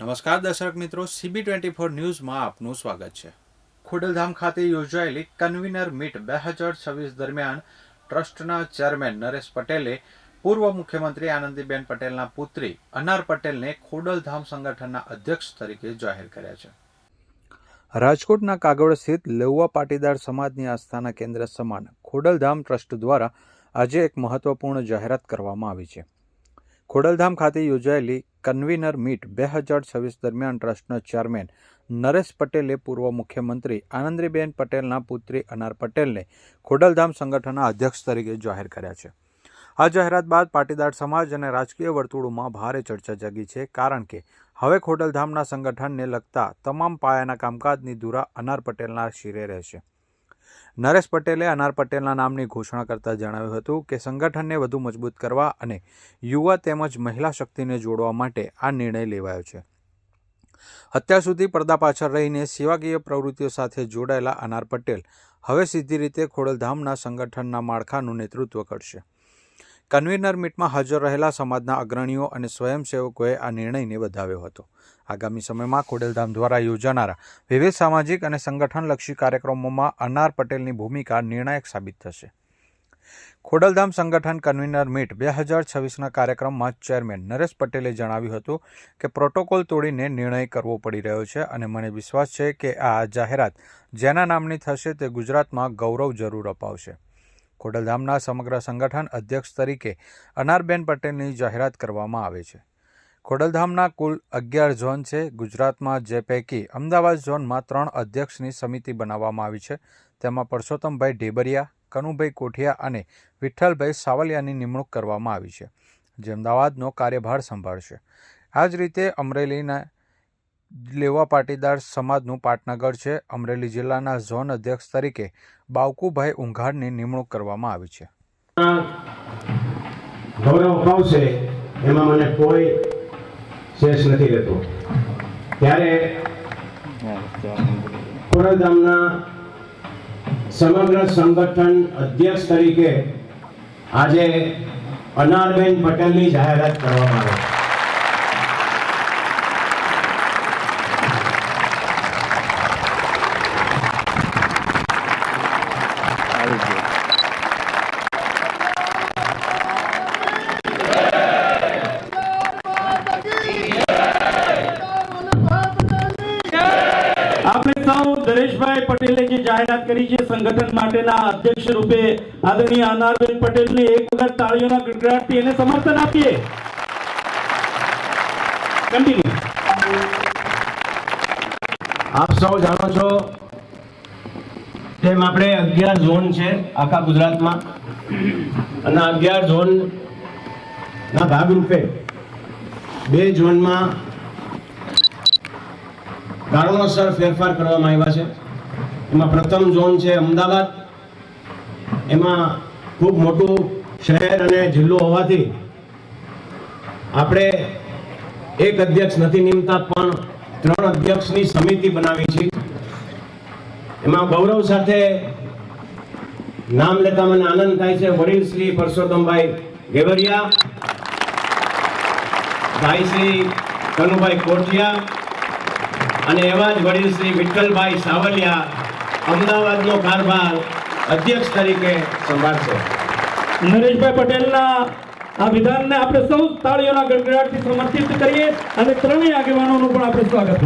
નમસ્કાર દર્શક મિત્રો સીબી ટ્વેન્ટી ફોર ન્યૂઝમાં આપનું સ્વાગત છે. ખોડલધામ ખાતે યોજાયેલી કન્વીનર મીટ બે હજાર છવ્વીસ દરમિયાન ટ્રસ્ટના ચેરમેન નરેશ પટેલે પૂર્વ મુખ્યમંત્રી આનંદીબેન પટેલના પુત્રી અનાર પટેલને ખોડલધામ સંગઠનના અધ્યક્ષ તરીકે જાહેર કર્યા છે. રાજકોટના કાગળ સ્થિત લેઉવા પાટીદાર સમાજની આસ્થાના કેન્દ્ર સમાન ખોડલધામ ટ્રસ્ટ દ્વારા આજે એક મહત્વપૂર્ણ જાહેરાત કરવામાં આવી છે. ખોડલધામ ખાતે યોજાયેલી કન્વીનર મીટ બે હજાર છવ્વીસ દરમિયાન ટ્રસ્ટના ચેરમેન નરેશ પટેલે પૂર્વ મુખ્યમંત્રી આનંદીબેન પટેલના પુત્રી અનાર પટેલને ખોડલધામ સંગઠનના અધ્યક્ષ તરીકે જાહેર કર્યા છે. આ જાહેરાત બાદ પાટીદાર સમાજ અને રાજકીય વર્તુળોમાં ભારે ચર્ચા જાગી છે કારણ કે હવે ખોડલધામના સંગઠનને લગતા તમામ પાયાના કામકાજની ધુરા અનાર પટેલના શિરે રહેશે. નરેશ પટેલે અનાર પટેલના નામની ઘોષણા કરતા જણાવ્યું હતું કે સંગઠનને વધુ મજબૂત કરવા અને યુવા તેમજ મહિલા શક્તિને જોડવા માટે આ નિર્ણય લેવાયો છે. અત્યાર સુધી પડદા પાછળ રહીને સેવાકીય પ્રવૃત્તિઓ સાથે જોડાયેલા અનાર પટેલ હવે સીધી રીતે ખોડલધામના સંગઠનના માળખાનું નેતૃત્વ કરશે. કન્વીનર મીટમાં હાજર રહેલા સમાજના અગ્રણીઓ અને સ્વયંસેવકોએ આ નિર્ણયને વધાવ્યો હતો. આગામી સમયમાં ખોડલધામ દ્વારા યોજાનારા વિવિધ સામાજિક અને સંગઠનલક્ષી કાર્યક્રમોમાં અનાર પટેલની ભૂમિકા નિર્ણાયક સાબિત થશે. ખોડલધામ સંગઠન કન્વીનર મીટ બે હજાર છવ્વીસના કાર્યક્રમમાં ચેરમેન નરેશ પટેલે જણાવ્યું હતું કે પ્રોટોકોલ તોડીને નિર્ણય કરવો પડી રહ્યો છે અને મને વિશ્વાસ છે કે આ જાહેરાત જેના નામની થશે તે ગુજરાતમાં ગૌરવ જરૂર અપાવશે. ખોડલધામના સમગ્ર સંગઠન અધ્યક્ષ તરીકે અનારબેન પટેલની જાહેરાત કરવામાં આવે છે. ખોડલધામના કુલ અગિયાર ઝોન છે. ગુજરાતમાં જે પૈકી અમદાવાદ ઝોનમાં ત્રણ અધ્યક્ષની સમિતિ બનાવવામાં આવી છે. તેમાં પરસોત્તમભાઈ ઢેબરિયા, કનુભાઈ કોઠિયા અને વિઠ્ઠલભાઈ સાવલિયાની નિમણૂક કરવામાં આવી છે, જે અમદાવાદનો કાર્યભાર સંભાળશે. આ જ રીતે અમરેલીના લેવા પાટીદાર સમાજનું પાટનગર છે. અમરેલી જિલ્લાના ઝોન અધ્યક્ષ તરીકે બાવકુભાઈ ઉંઘાડની નિમણૂક કરવામાં આવી છે. ગૌરવ અપાવશે, એમાં મને કોઈ શેષ નથી રહેતો. ત્યારે ખોડલધામના સમગ્ર સંગઠન અધ્યક્ષ તરીકે આજે અનારબેન પટેલની જાહેરાત કરવામાં આવે. છે. આપણે સૌ દરેશભાઈ પટેલે જે જાહેરાત કરી છે સંગઠન માટેના અધ્યક્ષ રૂપે આદરણીય અનારબેન પટેલને એક વખત તાળીઓના ગડગડાટથી એને સમર્થન આપીએ કન્ટિન્યુ આપ સૌ જાણો છો તેમ આપણે અગિયાર ઝોન છે આખા ગુજરાતમાં, અને અગિયાર ઝોન ના ભાગરૂપે બે ઝોનમાં કારણોસર ફેરફાર કરવામાં આવ્યા છે. એમાં પ્રથમ ઝોન છે અમદાવાદ. એમાં ખૂબ મોટું શહેર અને જિલ્લો હોવાથી આપણે એક અધ્યક્ષ નથી નિમતા, પણ ત્રણ અધ્યક્ષની સમિતિ બનાવી છે. એમાં ગૌરવ સાથે નામ લેતા મને આનંદ થાય છે. વડીલ શ્રી પરસોત્તમભાઈ ગેવરિયા ભાઈ શ્રી કનુભાઈ કોઠિયા અને એવા જ વડીલ શ્રી વિઠ્ઠલભાઈ સાવલિયા અમદાવાદનો કારભાર અધ્યક્ષ તરીકે સંભાળશે. નરેશભાઈ પટેલના આ વિધાનને આપણે સૌ તાળીઓના ગડગડાટથી સમર્થિત કરીએ અને ત્રણેય આગેવાનોનું પણ આપણે સ્વાગત